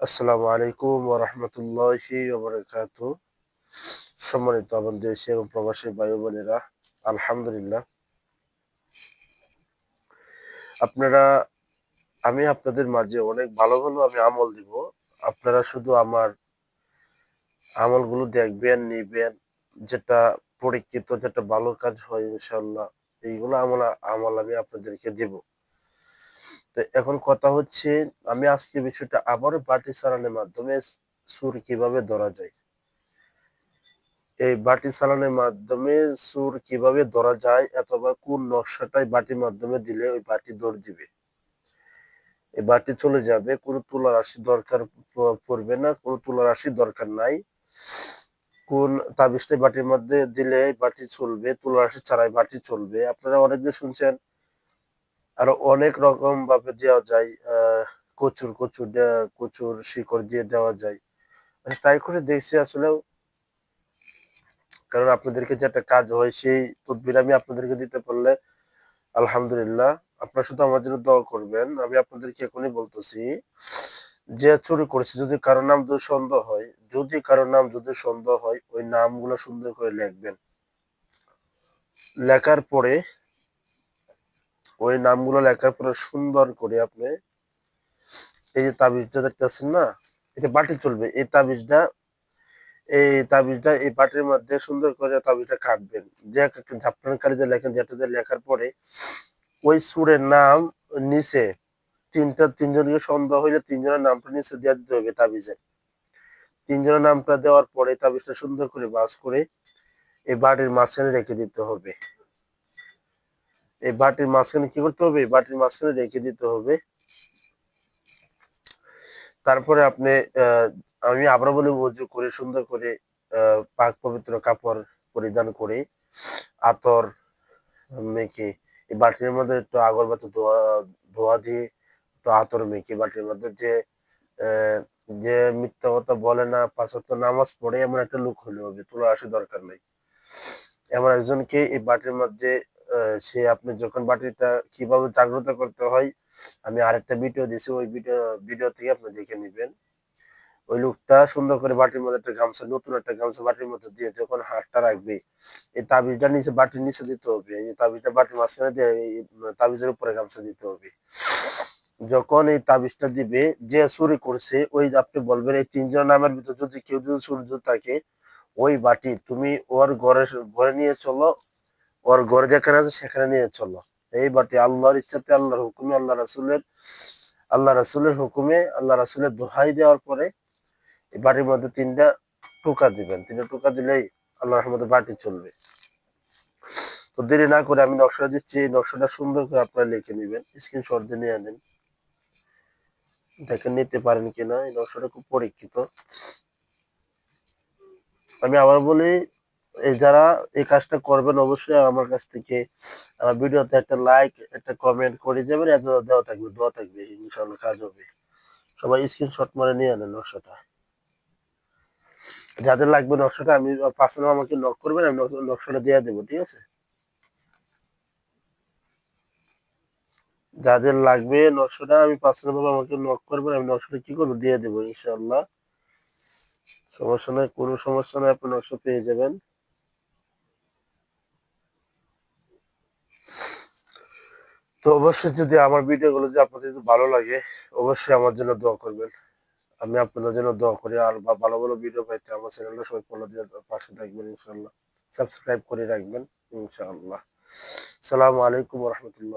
আসসালামু আলাইকুম ওয়া রাহমাতুল্লাহি ওয়া বারাকাতুহু সম্মানিত আমার দেশে এবং প্রবাসী ও বোনেরা, আলহামদুলিল্লাহ। আপনারা, আমি আপনাদের মাঝে অনেক ভালো ভালো আমি আমল দিব। আপনারা শুধু আমার আমলগুলো দেখবেন, নিবেন, যেটা পরীক্ষিত, যেটা ভালো কাজ হয় ইনশাল্লাহ এইগুলো আমল আমল আমি আপনাদেরকে দেব। তো এখন কথা হচ্ছে, আমি আজকে বিষয়টা আবারও বাটি চালানোর মাধ্যমে সুর কীভাবে ধরা যায়? এই বাটি চালানোর মাধ্যমে সুর কীভাবে ধরা যায় অথবা কোন নকশাটাই বাটির মাধ্যমে দিলে ওই বাটি দৌড় দিবে? এই বাটি চলে যাবে, কোনো তুলা রাশি দরকার পড়বে না, কোনো তুলা রাশি দরকার নাই। কোন তাবিজটাই বাটির মধ্যে দিলে বাটি চলবে, তুলা রাশি ছাড়াই বাটি চলবে। আপনারা অনেকদিন শুনছেন আরও অনেক রকম ভাবে দেওয়া যায় কচুর কচুর কচুর শিকড় দিয়ে দেওয়া যায়। তাই করে দেখছি আসলে কারণ আপনাদেরকে যে একটা কাজ হয়, সেই তদবির আমি আপনাদেরকে দিতে পারলে আলহামদুলিল্লাহ আপনারা শুধু আমার জন্য দোয়া করবেন। আমি আপনাদেরকে এখনই বলতেছি যে চুরি করেছে, যদি কারও নাম যদি সন্দেহ হয়, যদি কারও নাম যদি সন্দেহ হয়, ওই নামগুলো সুন্দর করে লিখবেন। লেখার পরে ওই নামগুলো লেখার পরে সুন্দর করে আপনি এই যে তাবিজটা দেখতেছেন না, এটা বাটি চলবে। এই তাবিজটা এই তাবিজটা এই বাটির মধ্যে সুন্দর করে তাবিজটা কাটবেন। যে ঝাপটান কালিতে লেখেন যেটাতে লেখার পরে ওই সুরের নাম নিচে তিনটা, তিনজনকে সন্দেহ হইলে তিনজনের নামটা নিচে দিয়ে দিতে হবে তাবিজে। তিনজনের নামটা দেওয়ার পরে তাবিজটা সুন্দর করে বাস করে এই বাটির মাঝখানে রেখে দিতে হবে। এই বাটির মাঝখানে কি করতে হবে? বাটির মাঝখানে রেখে দিতে হবে। তারপরে আপনি আমি আবার বলে উজু করে সুন্দর করে পাক পবিত্র কাপড় পরিধান করে আতর মেখে এই বাটির মধ্যে একটু আগরবাতি ধোয়া ধোয়া দিয়ে একটু আতর মেখে বাটির মধ্যে যে যে মিথ্যা কথা বলে না, পাঁচ নামাজ পড়ে এমন একটা লোক হলে হবে। তোলা আসে দরকার নেই। এমন একজনকে এই বাটির মধ্যে সে আপনি যখন বাটিটা কীভাবে জাগ্রত করতে হয়, আমি আরেকটা ভিডিও দিছি, ওই ভিডিও ভিডিও থেকে আপনি দেখে নেবেন। ওই লোকটা সুন্দর করে বাটির মধ্যে একটা গামছা, নতুন একটা গামছা বাটির মধ্যে দিয়ে যখন হাতটা রাখবে, এই তাবিজটা নিচে, বাটির নিচে দিতে হবে। এই তাবিজটা বাটির মাঝখানে দিয়ে তাবিজের উপরে গামছা দিতে হবে। যখন এই তাবিজটা দিবে, যে চুরি করছে, ওই আপনি বলবেন, এই তিনজন নামের ভিতর যদি কেউ যদি চুরি থাকে, ওই বাটি তুমি ওর ঘরে ঘরে নিয়ে চলো ওর ঘরে যেখানে আছে, সেখানে নিয়ে চলো। এই বাটি আল্লাহর ইচ্ছাতে, আল্লাহর হুকুমে আল্লাহ রাসুলের আল্লাহ রাসুলের হুকুমে আল্লাহ রাসুলের দোহাই দেওয়ার পরে এই বাটির মধ্যে তিনটা টুকা দিবেন। তিনটা টুকা দিলেই আল্লাহ রহমতে বাটি চলবে। তো দেরি না করে আমি নকশা দিচ্ছি। এই নকশাটা সুন্দর করে আপনারা লিখে নেবেন। স্ক্রিনশট দিয়ে নিয়ে আনেন দেখেন নিতে পারেন কিনা। এই নকশাটা খুব পরীক্ষিত। আমি আবার বলি যারা এই কাজটা করবেন, অবশ্যই আমার কাছ থেকে, আমার ভিডিওতে একটা লাইক একটা কমেন্ট করে যাবেন। এত দেওয়া থাকবে দোয়া থাকবে ইনশাল্লাহ কাজ হবে। সবাই স্ক্রিনশট মারে নিয়ে আনেন নকশাটা। যাদের লাগবে নকশাটা, আমি পার্সোনাল আমাকে নক করবেন, আমি নকশাটা দিয়ে দেবো, ঠিক আছে? যাদের লাগবে নকশাটা, আমি পার্সোনাল ভাবে আমাকে নক করবেন, আমি নকশাটা কি করব, দিয়ে দেবো ইনশাল্লাহ সমস্যা নয় কোনো সমস্যা নয় আপনি নকশা পেয়ে যাবেন। তো অবশ্যই যদি আমার ভিডিওগুলো যদি আপনাদের যদি ভালো লাগে, অবশ্যই আমার জন্য দোয়া করবেন। আমি আপনাদের জন্য দোয়া করি, আর বা ভালো ভালো ভিডিও পাইতে আমার চ্যানেলটা সবাই ফলো দিয়ে পাশে থাকবেন ইনশাল্লাহ সাবস্ক্রাইব করে রাখবেন ইনশাআল্লাহ। সালামু আলাইকুম রহমতুল্লাহ।